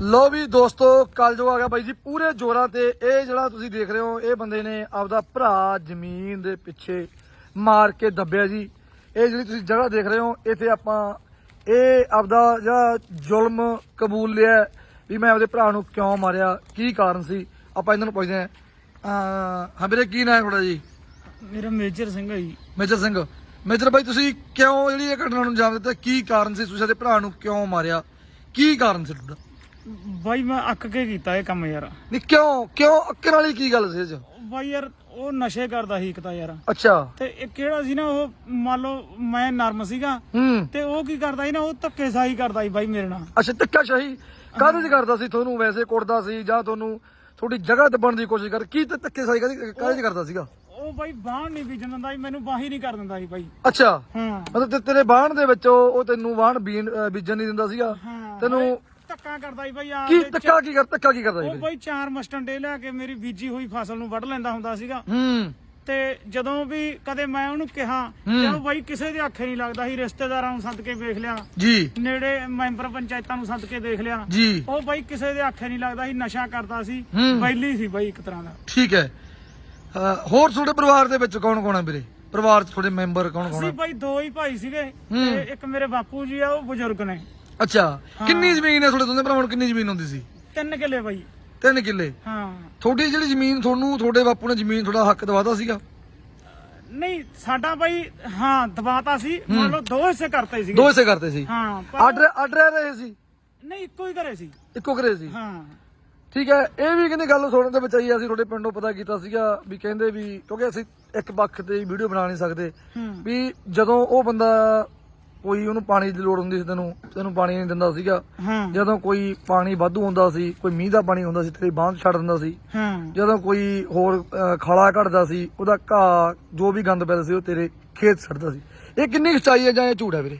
ਲੋ ਵੀ ਦੋਸਤੋ ਕੱਲ ਜੋ ਆ ਗਿਆ ਬਾਈ ਜੀ ਪੂਰੇ ਜੋਰਾਂ ਤੇ ਇਹ ਜਿਹੜਾ ਤੁਸੀਂ ਦੇਖ ਰਹੇ ਹੋ ਇਹ ਬੰਦੇ ਨੇ ਆਪਦਾ ਭਰਾ ਜ਼ਮੀਨ ਦੇ ਪਿੱਛੇ ਮਾਰ ਕੇ ਦੱਬਿਆ ਜੀ। ਇਹ ਜਿਹੜੀ ਤੁਸੀਂ ਜਗ੍ਹਾ ਦੇਖ ਰਹੇ ਹੋ ਇੱਥੇ ਆਪਾਂ ਇਹ ਆਪਦਾ ਜਿਹੜਾ ਜ਼ੁਲਮ ਕਬੂਲ ਲਿਆ ਵੀ ਮੈਂ ਆਪਦੇ ਭਰਾ ਨੂੰ ਕਿਉਂ ਮਾਰਿਆ ਕੀ ਕਾਰਨ ਸੀ? ਆਪਾਂ ਇਹਨਾਂ ਨੂੰ ਪੁੱਛਦੇ ਹਾਂ। ਹਾਂ ਵੀਰੇ ਕੀ ਨਾਂ ਹੈ ਤੁਹਾਡਾ ਜੀ? ਮੇਰਾ ਮੇਜਰ ਸਿੰਘ ਹੈ ਜੀ। ਮੇਜਰ ਸਿੰਘ। ਮੇਜਰ ਬਾਈ ਤੁਸੀਂ ਕਿਉਂ ਜਿਹੜੀ ਇਹ ਘਟਨਾ ਨੂੰ ਅੰਜਾਮ ਦਿੱਤਾ? ਕੀ ਕਾਰਨ ਸੀ? ਤੁਸੀਂ ਆਪਣੇ ਭਰਾ ਨੂੰ ਕਿਉਂ ਮਾਰਿਆ? ਕੀ ਕਾਰਨ ਸੀ ਤੁਹਾਡਾ? ਬਾਈ ਮੈਂ ਅੱਕ ਕੇ ਕੀਤਾ ਇਹ ਕੰਮ ਯਾਰ। ਨਹੀਂ ਕਿਉਂ? ਕਿਉਂ ਅੱਕਣ ਵਾਲੀ ਕੀ ਗੱਲ ਸੀ ਇਹ ਚ? ਬਾਈ ਯਾਰ ਉਹ ਨਸ਼ੇ ਕਰਦਾ ਸੀ ਇੱਕ ਤਾਂ ਯਾਰ। ਅੱਛਾ। ਤੇ ਇਹ ਕਿਹੜਾ ਸੀ ਨਾ ਉਹ ਮੰਨ ਲਓ ਮੈਂ ਨਰਮ ਸੀਗਾ ਹੂੰ। ਤੇ ਉਹ ਕੀ ਕਰਦਾ ਸੀ ਨਾ ਉਹ ਧੱਕੇ ਸਾਈ ਕਰਦਾ ਸੀ ਬਾਈ ਮੇਰੇ ਨਾਲ। ਅੱਛਾ ਟਿੱਕਾ ਸ਼ਾਹੀ ਕਾਹਦੇ ਚ ਕਰਦਾ ਸੀ ਤੁਹਾਨੂੰ ਵੈਸੇ ਕੁੱਟਦਾ ਸੀ ਜਾਂ ਤੁਹਾਨੂੰ ਤੁਹਾਡੀ ਜਗ੍ਹਾ ਦੱਬਣ ਦੀ ਕੋਸ਼ਿਸ਼ ਕਰ ਕੀ ਤੇ ਧੱਕੇ ਸਾਈ ਕਾਹਦੇ ਕਾਹਦੇ ਚ ਕਰਦਾ ਸੀਗਾ? ਉਹ ਬਾਈ ਬਾਹਰ ਨਹੀਂ ਬੀਜਣ ਦਿੰਦਾ ਸੀ ਮੈਨੂੰ ਬਾਹੀ ਨਹੀਂ ਕਰ ਦਿੰਦਾ ਸੀ ਬਾਈ। ਅੱਛਾ। ਹਾਂ। ਮਤਲਬ ਤੇ ਤੇਰੇ ਬਾਣ ਦੇ ਵਿੱਚ ਉਹ ਉਹ ਤੈਨੂੰ ਬਾਣ ਬੀਣ ਅਹ ਬੀਜਣ ਨਹੀਂ ਦਿੰਦਾ ਸੀਗਾ? ਹਾਂ। ਤੈਨੂੰ ਧੱਕਾ ਕਰਦਾ ਸੀ ਬਾਈ ਆ ਕੀ ਧੱਕਾ ਕੀ ਕਰ ਧੱਕਾ ਕੀ ਕਰਦਾ ਉਹ ਸੀ ਬਾਈ ਚਾਰ ਮਸਟੰਡੇ ਲਿਆ ਕੇ ਮੇਰੀ ਬੀਜੀ ਹੋਈ ਫਸਲ ਨੂੰ ਵੱਢ ਲੈਂਦਾ ਹੁੰਦਾ ਸੀਗਾ। ਹੂੰ। ਤੇ ਜਦੋਂ ਵੀ ਕਦੇ ਮੈਂ ਉਹਨੂੰ ਕਿਹਾ ਉਹ ਬਾਈ ਕਿਸੇ ਦੇ ਆਖੇ ਨਹੀਂ ਲੱਗਦਾ ਸੀ ਰਿਸ਼ਤੇਦਾਰਾਂ ਨੂੰ ਸੱਦ ਕੇ ਵੇਖ ਲਿਆ। ਜੀ। ਨੇੜੇ ਮੈਂਬਰ ਪੰਚਾਇਤਾਂ ਨੂੰ ਸੱਦ ਕੇ ਦੇਖ ਲਿਆ। ਜੀ। ਉਹ ਬਾਈ ਕਿਸੇ ਦੇ ਆਖੇ ਨਹੀਂ ਲੱਗਦਾ ਸੀ ਨਸ਼ਾ ਕਰਦਾ ਸੀ। ਬੈਲੀ ਸੀ ਬਾਈ ਇੱਕ ਤਰ੍ਹਾਂ ਦਾ। ਠੀਕ ਹੈ। ਹੋਰ ਤੁਹਾਡੇ ਪਰਿਵਾਰ ਦੇ ਵਿੱਚ ਕੌਣ ਕੌਣ ਹੈ ਵੀਰੇ? ਪਰਿਵਾਰ ਚ ਤੁਹਾਡੇ ਮੈਂਬਰ ਕੌਣ ਕੌਣ ਅਸੀਂ ਹੈ ਬਾਈ ਦੋ ਹੀ ਭਾਈ ਸੀਗੇ। ਤੇ ਇੱਕ ਮੇਰੇ ਬਾਪੂ ਜੀ ਆ ਉਹ ਬਜ਼ੁਰਗ ਨੇ। ਅੱਛਾ ਕਿੰਨੀ ਜ਼ਮੀਨ ਹੈ ਤੁਹਾਡੇ ਦੋਨੇ ਭਰਾਵਾਂ ਨੂੰ ਕਿੰਨੀ ਜ਼ਮੀਨ ਹੁੰਦੀ ਸੀ? ਤਿੰਨ ਕਿੱਲੇ ਬਾਈ। ਤਿੰਨ ਕਿੱਲੇ? ਹਾਂ। ਤੁਹਾਡੀ ਜਿਹੜੀ ਜ਼ਮੀਨ ਤੁਹਾਨੂੰ ਤੁਹਾਡੇ ਬਾਪੂ ਨੇ ਜ਼ਮੀਨ ਤੁਹਾਡਾ ਹੱਕ ਦਵਾਤਾ ਸੀਗਾ? ਨਹੀਂ ਸਾਡਾ ਬਾਈ ਹਾਂ ਦਬਾਤਾ ਸੀ। ਮੰਨ ਲਓ ਦੋ ਹਿੱਸੇ ਕਰਤੇ ਸੀਗੇ। ਦੋ ਹਿੱਸੇ ਕਰਦੇ ਸੀ? ਹਾਂ ਪਰ ਆਰਡਰ ਆਰਡਰ ਰਹੇ ਸੀ? ਨਹੀਂ ਇੱਕੋ ਹੀ ਘਰੇ ਸੀ। ਇੱਕੋ ਕਰੇ ਸੀ? ਹਾਂ। ਠੀਕ ਹੈ ਇਹ ਵੀ ਕਹਿੰਦੇ ਗੱਲ ਸੁਣਨ ਦੇ ਵਿੱਚ ਆਈ ਅਸੀਂ ਤੁਹਾਡੇ ਪਿੰਡੋਂ ਪਤਾ ਕੀਤਾ ਸੀਗਾ ਵੀ ਕਹਿੰਦੇ ਵੀ ਕਿਉਂਕਿ ਅਸੀਂ ਇੱਕ ਪੱਖ ਤੇ ਵੀਡੀਓ ਬਣਾ ਨਹੀਂ ਸਕਦੇ ਹੂੰ। ਵੀ ਜਦੋਂ ਉਹ ਬੰਦਾ ਕੋਈ ਉਹਨੂੰ ਪਾਣੀ ਦੀ ਲੋੜ ਹੁੰਦੀ ਸੀ ਤੈਨੂੰ ਤੈਨੂੰ ਪਾਣੀ ਨਹੀਂ ਦਿੰਦਾ ਸੀਗਾ। ਹਾਂ। ਜਦੋਂ ਕੋਈ ਪਾਣੀ ਵਾਧੂ ਹੁੰਦਾ ਸੀ ਕੋਈ ਮੀਂਹ ਦਾ ਪਾਣੀ ਹੁੰਦਾ ਸੀ ਤੇਰੀ ਬਾਂਹ ਛੱਡ ਦਿੰਦਾ ਸੀ। ਹਾਂ। ਜਦੋਂ ਕੋਈ ਹੋਰ ਅਹ, ਖਾਲਾ ਘੜਦਾ ਸੀ ਉਹਦਾ ਘਾਹ ਜੋ ਵੀ ਗੰਦ ਪੈਦਾ ਸੀ ਉਹ ਤੇਰੇ ਖੇਤ ਛੱਡਦਾ ਸੀ। ਇਹ ਕਿੰਨੀ ਸੱਚਾਈ ਹੈ ਜਾਂ ਇਹ ਝੂਠ ਹੈ ਵੀਰੇ?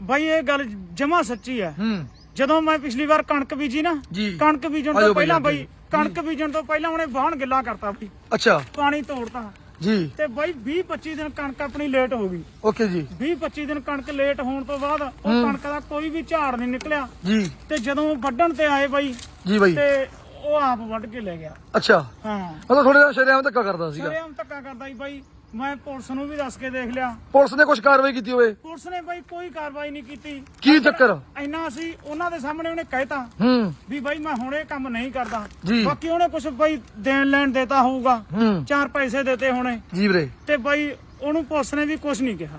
ਬਾਈ ਇਹ ਗੱਲ ਜਮਾ ਸੱਚੀ ਹੈ। ਹੂੰ। ਜਦੋਂ ਮੈਂ ਪਿਛਲੀ ਵਾਰ ਕਣਕ ਬੀਜੀ ਨਾ ਜੀ। ਕਣਕ ਬੀਜਣ ਆਜੋ ਤੋਂ ਬਾਈ, ਪਹਿਲਾਂ ਆਜੋ। ਬਾਈ ਕਣਕ ਬੀਜਣ ਤੋਂ ਪਹਿਲਾਂ ਉਹਨੇ ਵਾਹਣ ਗਿੱਲਾ ਕਰਤਾ ਬਈ। ਅੱਛਾ। ਪਾਣੀ ਤੋੜਤਾ। ਜੀ। ਤੇ ਬਾਈ 20 25 ਦਿਨ ਕਣਕ ਆਪਣੀ ਲੇਟ ਹੋ ਗਈ। ਓਕੇ ਜੀ। 20 25 ਦਿਨ ਕਣਕ ਲੇਟ ਹੋਣ ਤੋਂ ਬਾਅਦ ਉਹ ਕਣਕ ਦਾ ਕੋਈ ਵੀ ਝਾੜ ਨਹੀਂ ਨਿਕਲਿਆ। ਜੀ। ਤੇ ਜਦੋਂ ਵੱਢਣ ਤੇ ਆਏ ਬਾਈ ਜੀ ਬਾਈ। ਤੇ ਉਹ ਆਪ ਵੱਢ ਕੇ ਲੈ ਗਿਆ। ਅੱਛਾ। ਹਾਂ। ਮਤਲਬ ਥੋੜੇ ਦਾ ਸ਼ਰਿਆਮ ਧੱਕਾ ਕਰਦਾ ਸੀਗਾ। ਸਰੇਆਮ ਧੱਕਾ ਕਰਦਾ ਸੀ ਬਾਈ। ਮੈਂ ਪੁਲਿਸ ਨੂੰ ਵੀ ਦੱਸ ਕੇ ਦੇਖ ਲਿਆ। ਪੁਲਿਸ ਨੇ ਕੁਝ ਕਾਰਵਾਈ ਕੀਤੀ ਹੋਵੇ? ਪੁਲਿਸ ਨੇ ਬਾਈ ਕੋਈ ਕਾਰਵਾਈ ਨਹੀਂ ਕੀਤੀ। ਕੀ ਚੱਕਰ? ਇੰਨਾ ਸੀ ਉਹਨਾਂ ਦੇ ਸਾਹਮਣੇ ਉਹਨੇ ਕਹਿਤਾ ਹੂੰ। ਵੀ ਬਾਈ ਮੈਂ ਹੁਣ ਇਹ ਕੰਮ ਨਹੀਂ ਕਰਦਾ। ਜੀ। ਬਾਕੀ ਉਹਨੇ ਕੁਝ ਬਾਈ ਦੇਣ ਲੈਣ ਦੇਤਾ ਹੋਊਗਾ। ਹੂੰ। ਚਾਰ ਪੈਸੇ ਦਿੱਤੇ ਹੋਣੇ। ਜੀ ਵੀਰੇ। ਤੇ ਬਾਈ ਉਹਨੂੰ ਪੁਲਿਸ ਨੇ ਵੀ ਕੁਝ ਨਹੀਂ ਕਿਹਾ।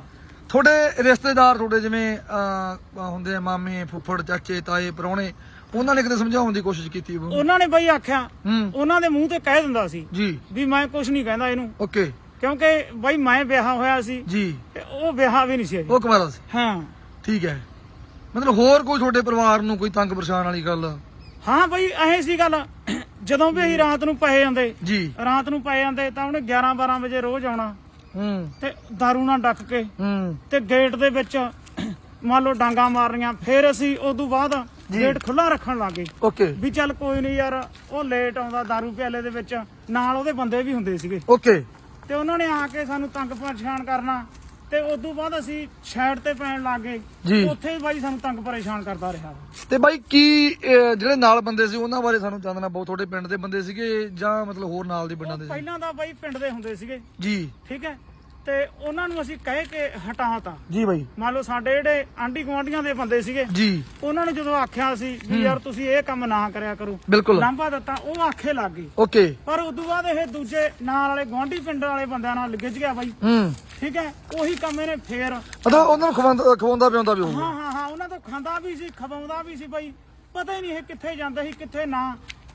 ਤੁਹਾਡੇ ਰਿਸ਼ਤੇਦਾਰ ਤੁਹਾਡੇ ਜਿਵੇਂ ਅਹ, ਹੁੰਦੇ ਆ ਮਾਮੇ ਫੁੱਫੜ ਚਾਚੇ ਤਾਏ ਪਰੌਣੇ ਉਹਨਾਂ ਨੇ ਕਿਤੇ ਸਮਝਾਉਣ ਦੀ ਕੋਸ਼ਿਸ਼ ਕੀਤੀ ਹੋਵੇ ਉਹਨਾਂ ਨੇ ਬਾਈ ਆਖਿਆ। ਹੂੰ। ਉਹਨਾਂ ਦੇ ਮੂੰਹ ਤੇ ਕਹਿ ਦਿੰਦਾ ਸੀ ਜੀ। ਵੀ ਮੈਂ ਕੁਝ ਨਹੀਂ ਕਹਿੰਦਾ ਇਹਨੂੰ। ਓਕੇ। ਕਿਉਂਕਿ ਬਾਈ ਮੈਂ ਵਿਆਹ ਹੋਇਆ ਸੀ ਜੀ ਤੇ ਉਹ ਵਿਆਹ ਵੀ ਨਹੀਂ ਸੀ ਅਜੇ। ਉਹ ਕੁਮਾਰਾ ਸੀ ਹਾਂ ਠੀਕ ਹੈ ਮਤਲਬ ਹੋਰ ਕੋਈ ਤੁਹਾਡੇ ਪਰਿਵਾਰ ਨੂੰ ਕੋਈ ਤੰਗ ਪਰੇਸ਼ਾਨ ਵਾਲੀ ਗੱਲ ਹਾਂ ਬਾਈ ਐ ਸੀ ਗੱਲ ਜਦੋਂ ਵੀ ਅਸੀਂ ਰਾਤ ਨੂੰ ਪਏ ਜਾਂਦੇ ਜੀ ਰਾਤ ਨੂੰ ਪਏ ਜਾਂਦੇ ਤਾਂ ਉਹਨੇ 11 12 ਵਜੇ ਰੋਜ਼ ਆਉਣਾ ਹੂੰ ਤੇ दारू ਨਾਲ ਡੱਕ ਕੇ ਹੂੰ ਤੇ ਗੇਟ ਦੇ ਵਿੱਚ ਮੰਨ ਲਓ ਡਾਂਗਾ ਮਾਰਨੀਆਂ ਫਿਰ ਅਸੀਂ ਉਸ ਤੋਂ ਬਾਅਦ ਗੇਟ ਖੁੱਲਾ ਰੱਖਣ ਲੱਗੇ ਓਕੇ ਵੀ ਚੱਲ ਕੋਈ ਨਹੀਂ ਯਾਰ ਉਹ ਲੇਟ ਆਉਂਦਾ दारू ਪਿਆਲੇ ਦੇ ਵਿੱਚ ਨਾਲ ਉਹਦੇ ਬੰਦੇ ਵੀ ਹੁੰਦੇ ਸੀਗੇ ਓਕੇ ਤੇ ਉਹਨਾਂ ਨੇ ਆ ਕੇ ਸਾਨੂੰ ਤੰਗ ਪਰੇਸ਼ਾਨ ਕਰਨਾ ਤੇ ਉਸ ਤੋਂ ਬਾਅਦ ਅਸੀਂ ਸਾਈਡ ਤੇ ਪੈਣ ਲੱਗ। ਗਏ। ਉੱਥੇ ਵੀ ਬਾਈ ਸਾਨੂੰ ਤੰਗ ਪਰੇਸ਼ਾਨ ਕਰਦਾ ਰਿਹਾ। ਤੇ ਬਾਈ ਕੀ ਜਿਹੜੇ ਨਾਲ ਬੰਦੇ ਸੀ ਉਹਨਾਂ ਬਾਰੇ ਸਾਨੂੰ ਜਾਣਨਾ ਬਹੁਤ ਤੁਹਾਡੇ ਪਿੰਡ ਦੇ ਬੰਦੇ ਸੀਗੇ ਜਾਂ ਮਤਲਬ ਹੋਰ ਨਾਲ ਦੇ ਪਿੰਡਾਂ ਦੇ ਪਹਿਲਾਂ ਤਾਂ ਬਾਈ ਪਿੰਡ ਦੇ ਹੁੰਦੇ ਸੀਗੇ। ਜੀ। ਠੀਕ ਹੈ। ਤੇ ਉਹਨਾਂ ਨੂੰ ਅਸੀਂ ਕਹਿ ਕੇ ਹਟਾਤਾ। ਜੀ ਬਾਈ। ਮੰਨ ਲਓ ਸਾਡੇ ਜਿਹੜੇ ਆਂਢੀ ਗੁਆਂਢੀਆਂ ਦੇ ਬੰਦੇ ਸੀਗੇ ਜੀ। ਉਹਨਾਂ ਨੂੰ ਜਦੋਂ ਆਖਿਆ ਸੀ ਵੀ ਯਾਰ ਤੁਸੀਂ ਇਹ ਕੰਮ ਨਾ ਕਰਿਆ ਕਰੋ ਬਿਲਕੁਲ। ਲਾਂਭਾ ਦਿੱਤਾ ਉਹ ਆਖੇ ਲੱਗ ਗਏ। ਓਕੇ। ਪਰ ਉਦੋਂ ਬਾਅਦ ਇਹ ਦੂਜੇ ਨਾਲ ਵਾਲੇ ਗੁਆਂਢੀ ਪਿੰਡ ਵਾਲੇ ਬੰਦਿਆਂ ਨਾਲ ਗਿੱਜ ਗਿਆ ਬਾਈ। ਹੂੰ। ਠੀਕ ਹੈ? ਉਹੀ ਕੰਮ ਇਹਨੇ ਫੇਰ ਮਤਲਬ ਉਹਨਾਂ ਨੂੰ ਖਵਾਉਂਦਾ ਖਵਾਉਂਦਾ ਪਿਆਉਂਦਾ ਵੀ ਹੋਊਗਾ। ਹਾਂ ਹਾਂ ਹਾਂ ਉਹਨਾਂ ਤੋਂ ਖਾਂਦਾ ਵੀ ਸੀ ਖਵਾਉਂਦਾ ਵੀ ਸੀ ਬਾਈ। ਪਤਾ ਹੀ ਨਹੀਂ ਇਹ ਕਿੱਥੇ ਜਾਂਦਾ ਸੀ ਕਿੱਥੇ ਨਾ।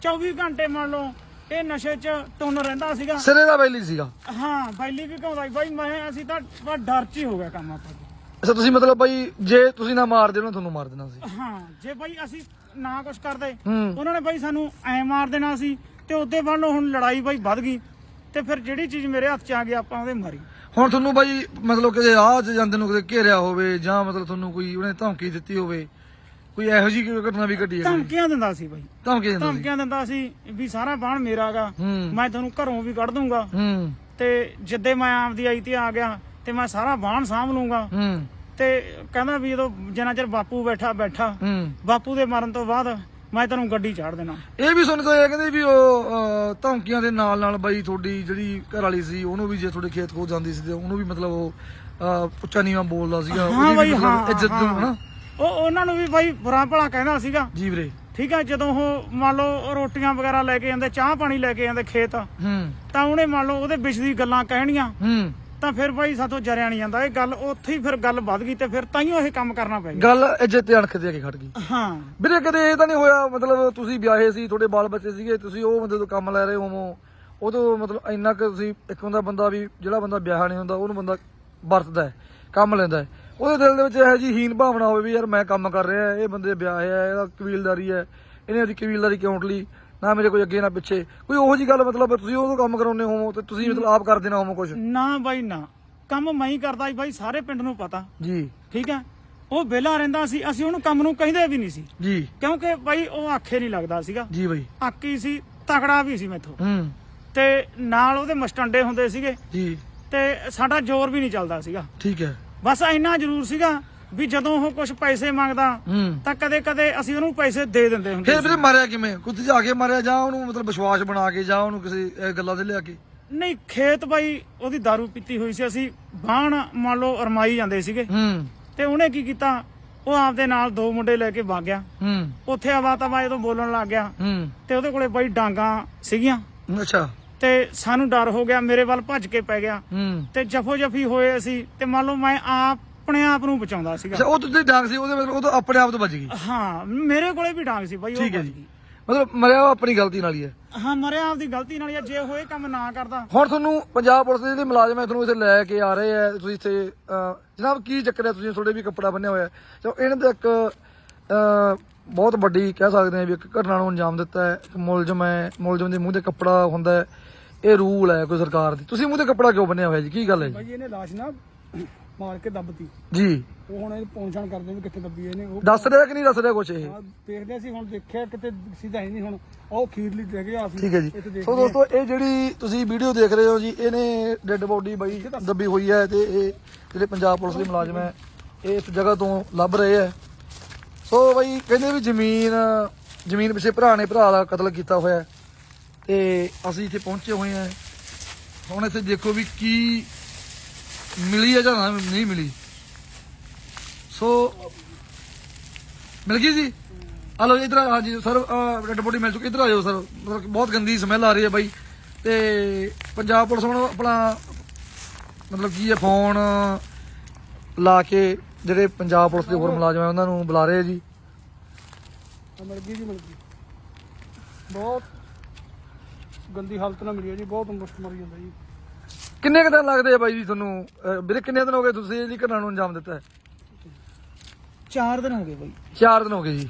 24 ਘੰਟੇ ਮੰਨ ਲਓ ਇਹ ਨਸ਼ੇ 'ਚ ਟੁੰਨ ਰਹਿੰਦਾ ਸੀਗਾ। ਸਿਰੇ ਦਾ ਬੈਲੀ ਸੀਗਾ। ਹਾਂ ਬੈਲੀ ਵੀ ਘਾਉਂਦਾ ਸੀ। ਬਾਈ ਮੈਂ ਅਸੀਂ ਤਾਂ ਬਸ ਡਰ 'ਚ ਹੀ ਹੋ ਗਿਆ ਕੰਮ ਆਪਾਂ। ਅੱਛਾ ਤੁਸੀਂ ਮਤਲਬ ਬਾਈ ਜੇ ਤੁਸੀਂ ਨਾ ਮਾਰਦੇ ਉਹਨਾਂ ਤੁਹਾਨੂੰ ਮਾਰ ਦੇਣਾ ਸੀ। ਹਾਂ ਜੇ ਬਾਈ ਅਸੀਂ ਨਾ ਕੁਝ ਕਰਦੇ ਹੂੰ। ਉਹਨਾਂ ਨੇ ਬਾਈ ਸਾਨੂੰ ਐ ਮਾਰ ਦੇਣਾ ਸੀ ਤੇ ਉਹਦੇ ਵੱਲੋਂ ਹੁਣ ਲੜਾਈ ਬਾਈ ਵੱਧ ਗਈ। ਤੇ ਫਿਰ ਜਿਹੜੀ ਚੀਜ਼ ਮੇਰੇ ਹੱਥ 'ਚ ਆ ਗਈ ਆਪਾਂ ਉਹਦੇ ਮਾਰੀ। ਹੁਣ ਤੁਹਾਨੂੰ ਬਾਈ ਮਤਲਬ ਕਿ ਰਾਹ 'ਚ ਜਾਂਦੇ ਨੂੰ ਕਿਤੇ ਘੇਰਿਆ ਹੋਵੇ ਜਾਂ ਮਤਲਬ ਤੁਹਾਨੂੰ ਕੋਈ ਉਹਨੇ ਧਮਕੀ ਦਿੱਤੀ ਹੋਵੇ ਕੋਈ ਇਹੋ ਕੋਈ ਘਟਨਾ ਵੀ ਘਟੀ ਹੈ ਕੋਈ? ਧਮਕੀਆਂ ਦਿੰਦਾ ਸੀ ਬਾਈ। ਧਮਕੀ ਦਿੰਦਾ ਸੀ? ਧਮਕੀਆਂ ਦਿੰਦਾ ਸੀ ਵੀ ਸਾਰਾ ਬਾਣ ਮੇਰਾਗਾ ਹੂੰ। ਮੈਂ ਤੁਹਾਨੂੰ ਘਰੋਂ ਵੀ ਕੱਢ ਦੂੰਗਾ। ਹੂੰ। ਤੇ ਜਿੱਦੇ ਮੈਂ ਆਪਦੀ ਆਈ ਤੇ ਆ ਗਿਆ ਤੇ ਮੈਂ ਸਾਰਾ ਬਾਣ ਸਾਂਭ ਲੂੰਗਾ। ਹੂੰ। ਤੇ ਕਹਿੰਦਾ ਵੀ ਜਦੋਂ ਜਿੰਨਾ ਚਿਰ ਬਾਪੂ ਬੈਠਾ ਬੈਠਾ। ਹੂੰ। ਬਾਪੂ ਦੇ ਮਰਨ ਤੋਂ ਬਾਅਦ ਮੈਂ ਤੈਨੂੰ ਗੱਡੀ ਚਾੜ ਦੇਣਾ। ਇਹ ਵੀ ਸੁਣ ਤੋਂ ਇਹ ਕਹਿੰਦੇ ਵੀ ਉਹ ਅਹ, ਧਮਕੀਆਂ ਦੇ ਨਾਲ ਨਾਲ ਬਾਈ ਤੁਹਾਡੀ ਜਿਹੜੀ ਘਰ ਵਾਲੀ ਸੀ ਉਹਨੂੰ ਵੀ ਜੇ ਤੁਹਾਡੇ ਖੇਤ ਖੋ ਜਾਂਦੀ ਸੀ ਤੇ ਉਹਨੂੰ ਵੀ ਮਤਲਬ ਉਹ ਅਹ, ਉੱਚਾ ਨੀਵਾਂ ਬੋਲਦਾ ਸੀਗਾ ਹਾਂ ਵੀ ਬਾਈ ਮਤਲਬ ਹਾਂ ਇੱਜ਼ਤ ਨੂੰ ਹਾਂ। ਹਨਾ? ਉਹ ਉਹਨਾਂ ਨੂੰ ਵੀ ਬਾਈ ਬੁਰਾ ਭਲਾ ਕਹਿੰਦਾ ਸੀਗਾ। ਜੀ ਵੀਰੇ। ਠੀਕ ਹੈ ਜਦੋਂ ਉਹ ਮੰਨ ਲਓ ਰੋਟੀਆਂ ਵਗੈਰਾ ਲੈ ਕੇ ਜਾਂਦੇ ਚਾਹ ਪਾਣੀ ਲੈ ਕੇ ਜਾਂਦੇ ਖੇਤ ਹੂੰ। ਤਾਂ ਉਹਨੇ ਮੰਨ ਲਓ ਉਹਦੇ ਵਿੱਚ ਦੀ ਗੱਲਾਂ ਕਹਿਣੀਆਂ। ਹੂੰ। ਤਾਂ ਫਿਰ ਬਾਈ ਸਾਥੋਂ ਜਰਿਆ ਨਹੀਂ ਜਾਂਦਾ। ਇਹ ਗੱਲ ਉੱਥੇ ਹੀ ਫਿਰ ਗੱਲ ਵੱਧ ਗਈ ਤੇ ਫਿਰ ਤਾਈਓ ਇਹ ਕੰਮ ਕਰਨਾ ਪੈ ਗਿਆ। ਗੱਲ ਇੱਜ਼ਤ ਤੇ ਅਣਖ ਤੇ ਆ ਕੇ ਖੜ ਗਈ। ਹਾਂ। ਵੀਰੇ ਕਦੇ ਇਹ ਤਾਂ ਨਹੀਂ ਹੋਇਆ ਮਤਲਬ ਤੁਸੀਂ ਵਿਆਹੇ ਸੀ ਤੁਹਾਡੇ ਬਾਲ ਬੱਚੇ ਸੀਗੇ ਤੁਸੀਂ ਉਹ ਬੰਦੇ ਤੋਂ ਕੰਮ ਲੈ ਰਹੇ ਹੋਵੋ। ਉਦੋਂ ਮਤਲਬ ਇੰਨਾ ਕੁ ਤੁਸੀਂ ਇੱਕ ਹੁੰਦਾ ਬੰਦਾ ਵੀ ਜਿਹੜਾ ਬੰਦਾ ਵਿਆਹ ਨਹੀਂ ਹੁੰਦਾ ਉਹਨੂੰ ਬੰਦਾ ਵਰਤਦਾ ਹੈ ਕੰਮ ਲੈਂਦਾ ਹੈ। ਉਹਦੇ ਦਿਲ ਦੇ ਵਿੱਚ ਇਹੋ ਜੀ ਹੀਨ ਭਾਵਨਾ ਹੋਵੇ ਵੀ ਯਾਰ ਮੈਂ ਕੰਮ ਕਰ ਰਿਹਾ ਇਹ ਬੰਦੇ ਵਿਆਹ ਹੈ ਇਹਦਾ ਕਬੀਲਦਾਰੀ ਹੈ ਇਹਨੇ ਉਹਦੀ ਕਬੀਲਦਾਰੀ ਕਿਉਂ ਲਈ ਨਾ ਮੇਰੇ ਕੋਈ ਅੱਗੇ ਨਾ ਪਿੱਛੇ। ਕੋਈ ਉਹੋ ਜੀ ਗੱਲ ਮਤਲਬ ਤੁਸੀਂ ਉਹਦੋਂ ਕੰਮ ਕਰਾਉਂਦੇ ਹੋਵੋ ਤੇ ਤੁਸੀਂ ਮਤਲਬ ਆਪ ਕਰਦੇ ਨਾ ਹੋਵੋ ਕੁਝ ਨਾ ਬਾਈ ਨਾ। ਕੰਮ ਮੈਂ ਹੀ ਕਰਦਾ ਸੀ ਬਾਈ ਸਾਰੇ ਪਿੰਡ ਨੂੰ ਪਤਾ। ਜੀ। ਠੀਕ ਹੈ? ਉਹ ਵਿਹਲਾ ਰਹਿੰਦਾ ਸੀ ਅਸੀਂ ਉਹਨੂੰ ਕੰਮ ਨੂੰ ਕਹਿੰਦੇ ਵੀ ਨਹੀਂ ਸੀ। ਜੀ। ਕਿਉਂਕਿ ਬਾਈ ਉਹ ਆਖੇ ਨਹੀਂ ਲੱਗਦਾ ਸੀਗਾ। ਜੀ ਬਈ। ਆਕੀ ਸੀ ਤਕੜਾ ਵੀ ਸੀ ਮੈਥੋਂ। ਹੂੰ। ਤੇ ਨਾਲ ਉਹਦੇ ਮਸਟੰਡੇ ਹੁੰਦੇ ਸੀਗੇ। ਜੀ। ਤੇ ਸਾਡਾ ਜ਼ੋਰ ਵੀ ਨਹੀਂ ਚੱਲਦਾ ਸੀਗਾ। ਠੀਕ ਹੈ। ਬਸ ਇੰਨਾ ਜ਼ਰੂਰ ਸੀਗਾ ਵੀ ਜਦੋਂ ਉਹ ਕੁਝ ਪੈਸੇ ਮੰਗਦਾ ਹੂੰ। ਤਾਂ ਕਦੇ ਕਦੇ ਅਸੀਂ ਉਹਨੂੰ ਪੈਸੇ ਦੇ ਦਿੰਦੇ ਹੁੰਦੇ ਫਿਰ ਸੀ। ਵੀਰੇ ਮਾਰਿਆ ਕਿਵੇਂ? ਕੁੱਤੇ ਜਾ ਕੇ ਮਾਰਿਆ ਜਾਂ ਉਹਨੂੰ ਮਤਲਬ ਵਿਸ਼ਵਾਸ ਬਣਾ ਕੇ ਜਾਂ ਉਹਨੂੰ ਕਿਸੇ ਇਹ ਗੱਲਾਂ ਦੇ ਲਿਆ ਕੇ? ਨਹੀਂ ਖੇਤ ਬਾਈ ਉਹਦੀ दारू ਪੀਤੀ ਹੋਈ ਸੀ ਅਸੀਂ ਬਾਹਣ ਮੰਨ ਲਓ ਅਰਮਾਈ ਜਾਂਦੇ ਸੀਗੇ। ਹੂੰ। ਤੇ ਉਹਨੇ ਕੀ ਕੀਤਾ? ਉਹ ਆਪਦੇ ਨਾਲ ਦੋ ਮੁੰਡੇ ਲੈ ਕੇ ਵਗ ਗਿਆ। ਹੂੰ। ਉੱਥੇ ਆਵਾ ਤਵਾ ਜਦੋਂ ਬੋਲਣ ਲੱਗ ਗਿਆ ਹੂੰ। ਤੇ ਉਹਦੇ ਕੋਲੇ ਬਾਈ ਡਾਂਗਾ ਸੀਗੀਆਂ। ਅੱਛਾ। ਤੇ ਸਾਨੂੰ ਡਰ ਹੋ ਗਿਆ ਮੇਰੇ ਵੱਲ ਭੱਜ ਕੇ ਪੈ ਗਿਆ। ਹੂੰ। ਤੇ ਜਫੋ ਜਫੀ ਹੋਏ ਅਸੀਂ ਤੇ ਮੰਨ ਲਓ ਮੈਂ ਆਪਣੇ ਆਪ ਨੂੰ ਬਚਾਉਂਦਾ ਸੀਗਾ। ਅੱਛਾ ਉਹ ਤੁਸੀਂ ਡਾਂਗ ਸੀ ਉਹਦੇ ਮਤਲਬ ਉਹ ਤਾਂ ਆਪਣੇ ਆਪ ਤੋਂ ਬਚ ਗਈ। ਹਾਂ ਮੇਰੇ ਕੋਲੇ ਵੀ ਡਾਂਗ ਸੀ ਬਾਈ ਉਹ ਠੀਕ ਹੈ ਬਚ ਜੀ। ਗਈ। ਮਤਲਬ ਮਰਿਆ ਉਹ ਆਪਣੀ ਗਲਤੀ ਨਾਲ ਹੀ ਹੈ। ਹਾਂ ਮਰਿਆ ਆਪਦੀ ਗਲਤੀ ਨਾਲ ਹੀ ਆ, ਜੇ ਹੋਏ ਕੰਮ ਨਾ ਕਰਦਾ। ਹੁਣ ਤੁਹਾਨੂੰ ਪੰਜਾਬ ਪੁਲਿਸ ਦੇ ਜਿਹੜੇ ਮੁਲਾਜ਼ਮ ਹੈ ਤੁਹਾਨੂੰ ਇੱਥੇ ਲੈ ਕੇ ਆ ਰਹੇ ਆ ਤੁਸੀਂ ਇੱਥੇ ਅਹ, ਜਨਾਬ ਕੀ ਚੱਕਰ ਹੈ ਤੁਸੀਂ ਤੁਹਾਡੇ ਵੀ ਕੱਪੜਾ ਬੰਨਿਆ ਹੋਇਆ ਹੈ? ਚਲੋ ਇਹਨਾਂ ਦਾ ਇੱਕ ਅਹ, ਬਹੁਤ ਵੱਡੀ ਕਹਿ ਸਕਦੇ ਹਾਂ ਵੀ ਇੱਕ ਘਟਨਾ ਨੂੰ ਅੰਜਾਮ ਦਿੱਤਾ ਹੈ ਇੱਕ ਮੁਲਜ਼ਮ ਹੈ ਮੁਲਜ਼ਮ ਦੇ ਮੂੰਹ ਤੇ ਕੱਪੜਾ ਹੁੰਦਾ ਹੈ ਇਹ ਰੂਲ ਹੈ ਕੋਈ ਸਰਕਾਰ ਦੀ। ਤੁਸੀਂ ਮੂੰਹ ਤੇ ਕੱਪੜਾ ਕਿਉਂ ਬੰਨਿਆ ਹੋਇਆ ਜੀ? ਕੀ ਗੱਲ ਹੈ ਜੀ? ਭਾਈ ਇਹਨੇ ਲਾਸ਼ ਨਾ ਮਾਰ ਕੇ ਦੱਬਤੀ। ਜੀ। ਉਹ ਹੁਣ ਇਹ ਪਹੁੰਚਣ ਕਰਦੇ ਵੀ ਕਿੱਥੇ ਦੱਬੀ ਇਹਨੇ। ਉਹ ਦੱਸ ਰਿਹਾ ਕਿ ਨਹੀਂ ਦੱਸ ਰਿਹਾ ਕੁਛ ਇਹ? ਆਹ ਦੇਖਦੇ ਸੀ ਹੁਣ ਦੇਖਿਆ ਕਿਤੇ ਸਿੱਧਾ ਹੀ ਨਹੀਂ ਹੁਣ। ਉਹ ਖੀਰਲੀ ਦੇਖ ਗਿਆ ਸੀ ਠੀਕ ਹੈ ਜੀ। ਸੋ ਦੋਸਤੋ ਇਹ ਜਿਹੜੀ ਤੁਸੀਂ ਵੀਡੀਓ ਦੇਖ ਰਹੇ ਹੋ ਜੀ ਇਹਨੇ ਡੈੱਡ ਬੋਡੀ ਬਾਈ ਦੱਬੀ ਹੋਈ ਹੈ ਤੇ ਇਹ ਜਿਹੜੇ ਪੰਜਾਬ ਪੁਲਿਸ ਦੇ ਮੁਲਾਜ਼ਮ ਹੈ ਇਹ ਇਸ ਜਗ੍ਹਾ ਤੋਂ ਲੱਭ ਰਹੇ ਹੈ। ਸੋ ਬਾਈ ਕਹਿੰਦੇ ਵੀ ਜ਼ਮੀਨ ਜ਼ਮੀਨ ਪਿੱਛੇ ਭਰਾ ਨੇ ਭਰਾ ਦਾ ਕਤਲ ਕੀਤਾ ਹੋਇਆ ਹੈ ਤੇ ਅਸੀਂ ਇੱਥੇ ਪਹੁੰਚੇ ਹੋਏ ਹਾਂ। ਹੁਣ ਇੱਥੇ ਦੇਖੋ ਵੀ ਕੀ ਮਿਲੀ ਹੈ ਜਾਂ ਨਾ ਨਹੀਂ ਮਿਲੀ। ਸੋ ਮਿਲ ਗਈ ਜੀ? ਹਲੋ ਇਧਰ ਆ ਜੀ ਸਰ ਰੈੱਡ ਬੋਡੀ ਮਿਲ ਚੁੱਕੀ, ਇਧਰ ਆ ਜਾਓ ਸਰ। ਮਤਲਬ ਬਹੁਤ ਗੰਦੀ ਸਮੈਲ ਆ ਰਹੀ ਹੈ ਬਾਈ। ਤੇ ਪੰਜਾਬ ਪੁਲਿਸ ਹੁਣ ਆਪਣਾ ਮਤਲਬ ਕੀ ਹੈ, ਫੋਨ ਲਾ ਕੇ ਜਿਹੜੇ ਪੰਜਾਬ ਪੁਲਿਸ ਦੇ ਹੋਰ ਮੁਲਾਜ਼ਮ ਹੈ ਉਹਨਾਂ ਨੂੰ ਬੁਲਾ ਰਹੇ ਆ ਜੀ। ਆਹ ਮਿਲ ਗਈ ਜੀ ਮਿਲ ਗਈ। ਬਹੁਤ ਗੰਦੀ ਹਾਲਤ ਨਾਲ ਮਿਲੀ ਹੈ ਜੀ ਬਹੁਤ ਮੁਸ਼ਕ ਮਰੀ ਜਾਂਦਾ ਜੀ। ਕਿੰਨੇ ਕੁ ਦਿਨ ਲੱਗਦੇ ਆ ਬਾਈ ਜੀ ਤੁਹਾਨੂੰ? ਅਹ ਵੀਰੇ ਕਿੰਨੇ ਦਿਨ ਹੋ ਗਏ ਤੁਸੀਂ ਇਹ ਜੀ ਘਟਨਾ ਨੂੰ ਅੰਜਾਮ ਦਿੱਤਾ? ਹੈ 4 ਦਿਨ ਹੋ ਗਏ ਬਾਈ। 4 ਦਿਨ ਹੋ ਗਏ ਜੀ।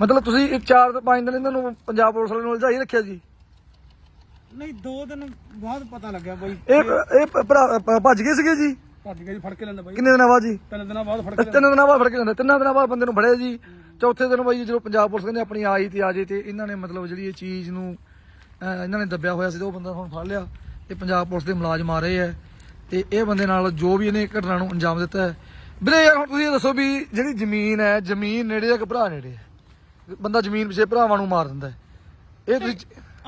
ਮਤਲਬ ਤੁਸੀਂ ਇਹ 4 ਤੋਂ 5 ਦਿਨ ਇਹਨਾਂ ਨੂੰ ਪੰਜਾਬ ਪੁਲਿਸ ਵਾਲਿਆਂ ਨੂੰ ਉਲਝਾਈ ਰੱਖਿਆ ਜੀ? ਨਹੀਂ 2 ਦਿਨ ਬਾਅਦ ਪਤਾ ਲੱਗਿਆ ਬਾਈ। ਇਹ ਇਹ ਭਰਾ ਭੱਜ ਗਏ ਸੀਗੇ ਜੀ? ਭੱਜ ਗਿਆ ਜੀ ਫੜ ਕੇ ਲੈਂਦਾ ਬਾਈ। ਕਿੰਨੇ ਦਿਨਾਂ ਬਾਅਦ ਜੀ? ਤਿੰਨ ਦਿਨਾਂ ਬਾਅਦ ਫੜ ਕੇ ਲੈਂਦਾ। ਤਿੰਨ ਦਿਨਾਂ ਬਾਅਦ ਫੜ ਕੇ ਲੈਂਦਾ ਤਿੰਨਾਂ ਦਿਨਾਂ ਬਾਅਦ ਬੰਦੇ ਨੂੰ ਫੜਿਆ ਜੀ। ਚੌਥੇ ਦਿਨ ਬਾਈ ਜਦੋਂ ਪੰਜਾਬ ਪੁਲਿਸ ਕਹਿੰਦੇ ਆਪਣੀ ਆਈ ਤੇ ਆ ਜੇ ਤੇ ਇਹਨਾਂ ਨੇ ਮਤਲਬ ਜਿਹੜੀ ਇਹ ਚੀਜ਼ ਨੂੰ ਇਹਨਾਂ ਨੇ ਦੱਬਿਆ ਹੋਇਆ ਸੀ ਤੇ ਉਹ ਬੰਦਾ ਹੁਣ ਫੜ ਲਿਆ ਤੇ ਪੰਜਾਬ ਪੁਲਿਸ ਦੇ ਮੁਲਾਜ਼ਮ ਆ ਰਹੇ ਆ। ਤੇ ਇਹ ਬੰਦੇ ਨਾਲ ਜੋ ਵੀ ਇਹਨੇ ਘਟਨਾ ਨੂੰ ਅੰਜਾਮ ਦਿੱਤਾ ਹੈ। ਵੀਰੇ ਯਾਰ ਹੁਣ ਤੁਸੀਂ ਇਹ ਦੱਸੋ ਵੀ ਜਿਹੜੀ ਜ਼ਮੀਨ ਹੈ ਜ਼ਮੀਨ ਨੇੜੇ ਹੈ ਕਿ ਭਰਾ ਨੇੜੇ ਹੈ ਬੰਦਾ ਜ਼ਮੀਨ ਪਿੱਛੇ ਭਰਾਵਾਂ ਨੂੰ ਮਾਰ ਦਿੰਦਾ ਇਹ ਤੁਸੀਂ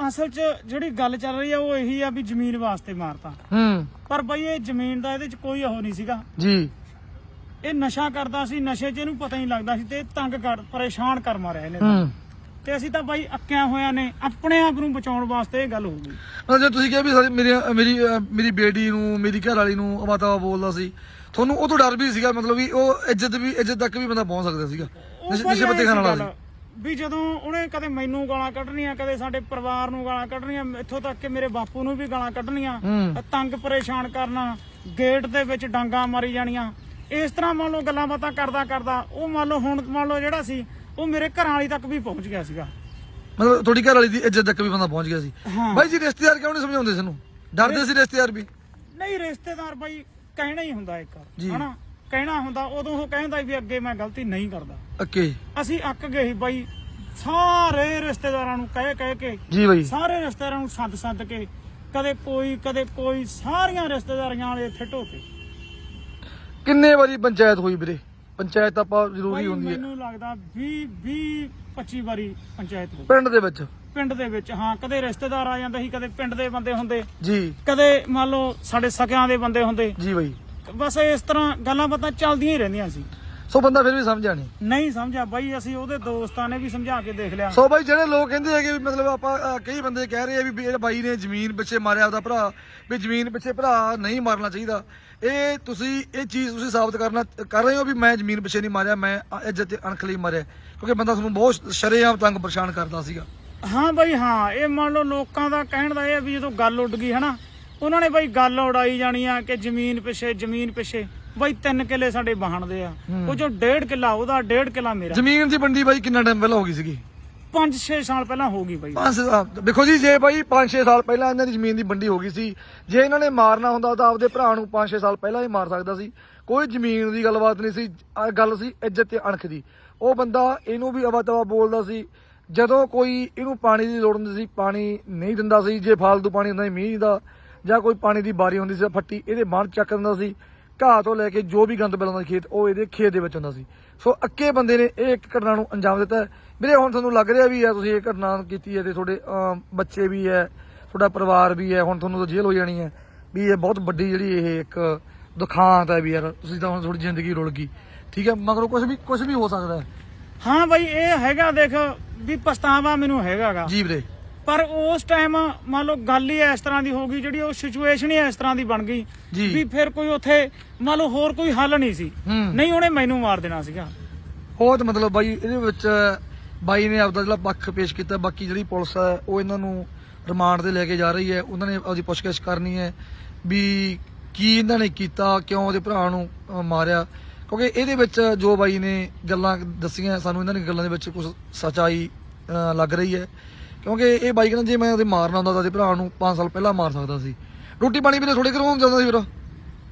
ਅਸਲ 'ਚ ਜਿਹੜੀ ਗੱਲ ਚੱਲ ਰਹੀ ਆ ਉਹ ਇਹੀ ਆ ਵੀ ਜ਼ਮੀਨ ਵਾਸਤੇ ਮਾਰਤਾ। ਹੂੰ। ਪਰ ਬਈ ਇਹ ਜ਼ਮੀਨ ਦਾ ਇਹਦੇ 'ਚ ਕੋਈ ਉਹ ਨਹੀਂ ਸੀਗਾ। ਜੀ। ਇਹ ਨਸ਼ਾ ਕਰਦਾ ਸੀ ਨਸ਼ੇ 'ਚ ਇਹਨੂੰ ਪਤਾ ਹੀ ਨਹੀਂ ਲੱਗਦਾ ਸੀ ਤੇ ਇਹ ਤੰਗ ਕਰ ਪਰੇਸ਼ਾਨ ਕਰ ਮਾਰਿਆ ਇਹਨੇ ਤਾਂ। ਹੂੰ। ਤੇ ਅਸੀਂ ਤਾਂ ਬਾਈ ਅੱਕਿਆ ਹੋਇਆਂ ਨੇ ਆਪਣੇ ਆਪ ਨੂੰ ਬਚਾਉਣ ਵਾਸਤੇ ਇਹ ਗੱਲ ਹੋ ਗਈ। ਮਤਲਬ ਜੇ ਤੁਸੀਂ ਕਿਹਾ ਵੀ ਸਾਡੀ ਮੇਰੀ ਮੇਰੀ ਅਹ, ਮੇਰੀ ਬੇਟੀ ਨੂੰ ਮੇਰੀ ਘਰ ਵਾਲੀ ਨੂੰ ਅਵਾਤਾਵਾ ਬੋਲਦਾ ਸੀ ਤੁਹਾਨੂੰ ਉਹ ਤੋਂ ਡਰ ਵੀ ਸੀਗਾ ਮਤਲਬ ਵੀ ਉਹ ਇੱਜ਼ਤ ਵੀ ਇੱਜ਼ਤ ਤੱਕ ਵੀ ਬੰਦਾ ਪਹੁੰਚ ਸਕਦਾ ਸੀਗਾ ਉਹ ਨਸ਼ੇ ਬਾਈ ਨਸ਼ੇ ਪੱਤੇ ਖਾਣ ਐਂ ਸੀ। ਵਾਲਾ ਗੱਲ, ਵੀ ਜਦੋਂ ਉਹਨੇ ਕਦੇ ਮੈਨੂੰ ਗਾਲਾਂ ਕੱਢਣੀਆਂ ਕਦੇ ਸਾਡੇ ਪਰਿਵਾਰ ਨੂੰ ਗਾਲਾਂ ਕੱਢਣੀਆਂ ਇੱਥੋਂ ਤੱਕ ਕਿ ਮੇਰੇ ਬਾਪੂ ਨੂੰ ਵੀ ਗਾਲਾਂ ਕੱਢਣੀਆਂ। ਤੰਗ ਪਰੇਸ਼ਾਨ ਕਰਨਾ ਗੇਟ ਦੇ ਵਿੱਚ ਡਾਂਗਾ ਮਾਰੀ ਜਾਣੀਆਂ ਇਸ ਤਰ੍ਹਾਂ ਮੰਨ ਲਓ ਗੱਲਾਂ ਬਾਤਾਂ ਕਰਦਾ ਕਰਦਾ ਉਹ ਮੰਨ ਲਓ ਹੁਣ ਮੰਨ ਲਓ ਜਿਹੜਾ ਸੀ ਉਹ ਮੇਰੇ ਘਰਾਂ ਵਾਲੀ ਤੱਕ ਵੀ ਪਹੁੰਚ ਗਿਆ ਸੀਗਾ ਮਤਲਬ ਤੁਹਾਡੀ ਘਰ ਵਾਲੀ ਦੀ ਇੱਜ਼ਤ ਤੱਕ ਵੀ ਬੰਦਾ ਪਹੁੰਚ ਗਿਆ ਸੀ। ਬਾਈ ਜੀ ਰਿਸ਼ਤੇਦਾਰ ਕਿਉਂ ਨਹੀਂ ਸਮਝਾਉਂਦੇ ਸਾਨੂੰ ਡਰਦੇ ਸੀ ਰਿਸ਼ਤੇਦਾਰ ਵੀ ਨਹੀਂ ਰਿਸ਼ਤੇਦਾਰ ਬਾਈ ਕਹਿਣਾ ਹੀ ਹੁੰਦਾ ਇੱਕ। ਹਨਾ ਕਹਿਣਾ ਹੁੰਦਾ ਉਦੋਂ ਉਹ ਕਹਿੰਦਾ ਵੀ ਅੱਗੇ ਮੈਂ ਗਲਤੀ ਨਹੀਂ ਕਰਦਾ। ਓਕੇ ਅਸੀਂ ਅੱਕ ਗਏ ਸੀ ਬਾਈ। ਸਾਰੇ ਰਿਸ਼ਤੇਦਾਰਾਂ ਨੂੰ ਕਹਿ ਕਹਿ ਕੇ ਜੀ ਬਾਈ। ਸਾਰੇ ਰਿਸ਼ਤੇਦਾਰਾਂ ਨੂੰ ਸੱਦ ਸੱਦ ਕੇ ਕਦੇ ਕੋਈ ਕਦੇ ਕੋਈ ਸਾਰੀਆਂ ਰਿਸ਼ਤੇਦਾਰੀਆਂ ਵਾਲੇ ਇੱਥੇ ਢੋਕੇ ਕਿੰਨੇ ਵਾਰੀ ਪੰਚਾਇਤ ਹੋਈ ਵੀਰੇ? ਪੰਚਾਇਤ ਆਪਾਂ ਜ਼ਰੂਰੀ ਹੁੰਦੀ ਹੈ। ਮੈਨੂੰ ਲੱਗਦਾ 20 20 25 ਵਾਰੀ ਪੰਚਾਇਤ ਹੋ ਪਿੰਡ ਦੇ ਵਿੱਚ? ਪਿੰਡ ਦੇ ਵਿੱਚ ਹਾਂ ਕਦੇ ਰਿਸ਼ਤੇਦਾਰ ਆ ਜਾਂਦੇ ਸੀ ਕਦੇ ਪਿੰਡ ਦੇ ਬੰਦੇ ਹੁੰਦੇ। ਜੀ। ਕਦੇ ਮੰਨ ਲਓ ਸਾਡੇ ਸਕਿਆਂ ਦੇ ਬੰਦੇ ਹੁੰਦੇ। ਜੀ ਬਾਈ। ਬਸ ਇਸ ਤਰ੍ਹਾਂ ਗੱਲਾਂ ਬਾਤਾਂ ਚੱਲਦੀਆਂ ਹੀ ਰਹਿੰਦੀਆਂ ਸੀ। ਸੋ ਬੰਦਾ ਫਿਰ ਵੀ ਸਮਝਿਆ ਨਹੀਂ। ਨਹੀਂ ਸਮਝਿਆ ਬਾਈ ਅਸੀਂ ਉਹਦੇ ਦੋਸਤਾਂ ਨੇ ਵੀ ਸਮਝਾ ਕੇ ਦੇਖ ਲਿਆ। ਸੋ ਬਾਈ ਜਿਹੜੇ ਲੋਕ ਕਹਿੰਦੇ ਹੈਗੇ ਵੀ ਮਤਲਬ ਆਪਾਂ ਅਹ, ਕਈ ਬੰਦੇ ਕਹਿ ਰਹੇ ਆ ਵੀ ਇਹ ਬਾਈ ਨੇ ਜ਼ਮੀਨ ਪਿੱਛੇ ਮਾਰਿਆ ਉਹਦਾ ਭਰਾ ਵੀ ਜ਼ਮੀਨ ਪਿੱਛੇ ਭਰਾ ਨਹੀਂ ਮਾਰਨਾ ਚਾਹੀਦਾ। ਇਹ ਤੁਸੀਂ ਇਹ ਚੀਜ਼ ਤੁਸੀਂ ਸਾਬਤ ਕਰਨਾ ਕਰ ਰਹੇ ਹੋ ਵੀ ਮੈਂ ਜ਼ਮੀਨ ਪਿੱਛੇ ਨਹੀਂ ਮਾਰਿਆ ਮੈਂ ਅ- ਇੱਜ਼ਤ ਤੇ ਅਣਖ ਲਈ ਮਾਰਿਆ। ਕਿਉਂਕਿ ਬੰਦਾ ਤੁਹਾਨੂੰ ਬਹੁਤ ਸ਼ਰੇਆਮ ਤੰਗ ਪਰੇਸ਼ਾਨ ਕਰਦਾ ਸੀਗਾ। ਹਾਂ ਬਾਈ ਹਾਂ ਇਹ ਮੰਨ ਲਓ ਲੋਕਾਂ ਦਾ ਕਹਿਣ ਦਾ ਇਹ ਵੀ ਜਦੋਂ ਗੱਲ ਉੱਡ ਗਈ ਹਨਾ? ਉਹਨਾਂ ਨੇ ਬਾਈ ਗੱਲ ਉਡਾਈ ਜਾਣੀ ਆ ਕਿ ਜ਼ਮੀਨ ਪਿੱਛੇ ਜ਼ਮੀਨ ਪਿੱਛੇ। ਬਾਈ ਤਿੰਨ ਕਿੱਲੇ ਸਾਡੇ ਵਾਹਣ ਦੇ ਆ ਉਹ ਜੋ ਡੇਢ ਕਿੱਲਾ ਉਹਦਾ ਡੇਢ ਕਿੱਲਾ ਮੇਰਾ। ਜ਼ਮੀਨ ਦੀ ਵੰਡੀ ਬਾਈ ਕਿੰਨਾ ਟਾਈਮ ਪਹਿਲਾਂ ਹੋ ਗਈ ਸੀਗੀ? 5-6 ਸਾਲ ਪਹਿਲਾਂ ਹੋ ਗਈ ਬਾਈ। ਪੰਜ ਦੇਖੋ ਜੀ ਜੇ ਬਾਈ 5-6 ਸਾਲ ਪਹਿਲਾਂ ਇਹਨਾਂ ਦੀ ਜ਼ਮੀਨ ਦੀ ਵੰਡੀ ਹੋ ਗਈ ਸੀ ਜੇ ਇਹਨਾਂ ਨੇ ਮਾਰਨਾ ਹੁੰਦਾ ਤਾਂ ਆਪਦੇ ਭਰਾ ਨੂੰ 5-6 ਸਾਲ ਪਹਿਲਾਂ ਹੀ ਮਾਰ ਸਕਦਾ ਸੀ। ਕੋਈ ਜ਼ਮੀਨ ਦੀ ਗੱਲਬਾਤ ਨਹੀਂ ਸੀ ਗੱਲ ਸੀ ਇੱਜ਼ਤ ਤੇ ਅਣਖ ਦੀ। ਉਹ ਬੰਦਾ ਇਹਨੂੰ ਵੀ ਅਵਾ ਤਵਾ ਬੋਲਦਾ ਸੀ ਜਦੋਂ ਕੋਈ ਇਹਨੂੰ ਪਾਣੀ ਦੀ ਲੋੜ ਹੁੰਦੀ ਸੀ ਪਾਣੀ ਨਹੀਂ ਦਿੰਦਾ ਸੀ ਜੇ ਫਾਲਤੂ ਪਾਣੀ ਹੁੰਦਾ ਸੀ ਮੀਂਹ ਦਾ ਜਾਂ ਕੋਈ ਪਾਣੀ ਦੀ ਬਾਰੀ ਹੁੰਦੀ ਸੀ ਫੱਟੀ ਇਹਦੇ ਬਾਹਰ ਚੱਕ ਦਿੰਦਾ ਸੀ ਘਾਹ ਤੋਂ ਲੈ ਕੇ ਜੋ ਵੀ ਗੰਦ ਸੀ ਖੇਤ ਉਹ ਇਹਦੇ ਖੇਤ ਦੇ ਵਿੱਚ ਹੁੰਦਾ ਸੀ। ਸੋ ਅੱਕੇ ਬੰਦੇ ਨੇ ਇਹ ਇੱਕ ਘਟਨਾ ਨੂੰ ਅੰਜਾਮ ਦਿੱਤਾ। ਵੀਰੇ ਹੁਣ ਤੁਹਾਨੂੰ ਲੱਗ ਰਿਹਾ ਵੀ ਹੈ ਤੁਸੀਂ ਇਹ ਘਟਨਾ ਕੀਤੀ ਹੈ ਤੇ ਤੁਹਾਡੇ ਬੱਚੇ ਵੀ ਹੈ ਤੁਹਾਡਾ ਪਰਿਵਾਰ ਵੀ ਹੈ ਹੁਣ ਤੁਹਾਨੂੰ ਤਾਂ ਜੇਲ੍ਹ ਹੋ ਜਾਣੀ ਹੈ। ਵੀ ਇਹ ਬਹੁਤ ਵੱਡੀ ਜਿਹੜੀ ਇਹ ਇੱਕ ਦੁਖਾਂਤ ਹੈ ਵੀ ਯਾਰ ਤੁਸੀਂ ਤਾਂ ਹੁਣ ਤੁਹਾਡੀ ਜ਼ਿੰਦਗੀ ਰੁਲ ਗਈ। ਠੀਕ ਹੈ ਮਗਰੋਂ ਕੁਝ ਵੀ ਕੁਝ ਵੀ ਹੋ ਸਕਦਾ ਹੈ। ਹਾਂ ਬਾਈ ਇਹ ਹੈਗਾ ਦੇਖ ਵੀ ਪਛਤਾਵਾ ਮੈਨੂੰ ਹੈਗਾਗਾ। ਜੀ ਵੀਰੇ। ਪਰ ਉਸ ਟਾਈਮ ਮੰਨ ਲਓ ਗੱਲ ਹੀ ਇਸ ਤਰ੍ਹਾਂ ਦੀ ਹੋ ਗਈ ਜਿਹੜੀ ਉਹ ਸਿਚੁਏਸ਼ਨ ਹੀ ਇਸ ਤਰ੍ਹਾਂ ਦੀ ਬਣ ਗਈ। ਵੀ ਫਿਰ ਕੋਈ ਉੱਥੇ ਮੰਨ ਲਓ ਹੋਰ ਕੋਈ ਹੱਲ ਨਹੀਂ ਸੀ। ਨਹੀਂ ਉਹਨੇ ਮੈਨੂੰ ਮਾਰ ਦੇਣਾ ਸੀਗਾ। ਬਹੁਤ ਮਤਲਬ ਬਾਈ ਇਹਦੇ ਵਿੱਚ ਬਾਈ ਨੇ ਆਪਦਾ ਜਿਹੜਾ ਪੱਖ ਪੇਸ਼ ਕੀਤਾ ਬਾਕੀ ਜਿਹੜੀ ਪੁਲਿਸ ਹੈ ਉਹ ਇਹਨਾਂ ਨੂੰ ਰਿਮਾਂਡ ਤੇ ਲੈ ਕੇ ਜਾ ਰਹੀ ਹੈ ਉਹਨਾਂ ਨੇ ਆਪਦੀ ਪੁੱਛਗਿੱਛ ਕਰਨੀ ਹੈ ਵੀ ਕੀ ਇਹਨਾਂ ਨੇ ਕੀਤਾ ਕਿਉਂ ਉਹਦੇ ਭਰਾ ਨੂੰ ਮਾਰਿਆ। ਕਿਉਂਕਿ ਇਹਦੇ ਵਿੱਚ ਜੋ ਬਾਈ ਨੇ ਗੱਲਾਂ ਦੱਸੀਆਂ ਸਾਨੂੰ ਇਹਨਾਂ ਦੀ ਗੱਲਾਂ ਦੇ ਵਿੱਚ ਕੁਝ ਸਚਾਈ ਲੱਗ ਰਹੀ ਹੈ। ਕਿਉਂਕਿ ਇਹ ਬਾਈ ਕਹਿੰਦਾ ਜੇ ਮੈਂ ਉਹਦੇ ਮਾਰਨਾ ਹੁੰਦਾ ਤਾਂ ਉਹਦੇ ਭਰਾ ਨੂੰ 5 ਸਾਲ ਪਹਿਲਾਂ ਮਾਰ ਸਕਦਾ ਸੀ। ਰੋਟੀ ਪਾਣੀ ਵੀ ਥੋੜੇ ਕਰਵਾਉਣ ਜਾਂਦਾ ਸੀ ਫਿਰ।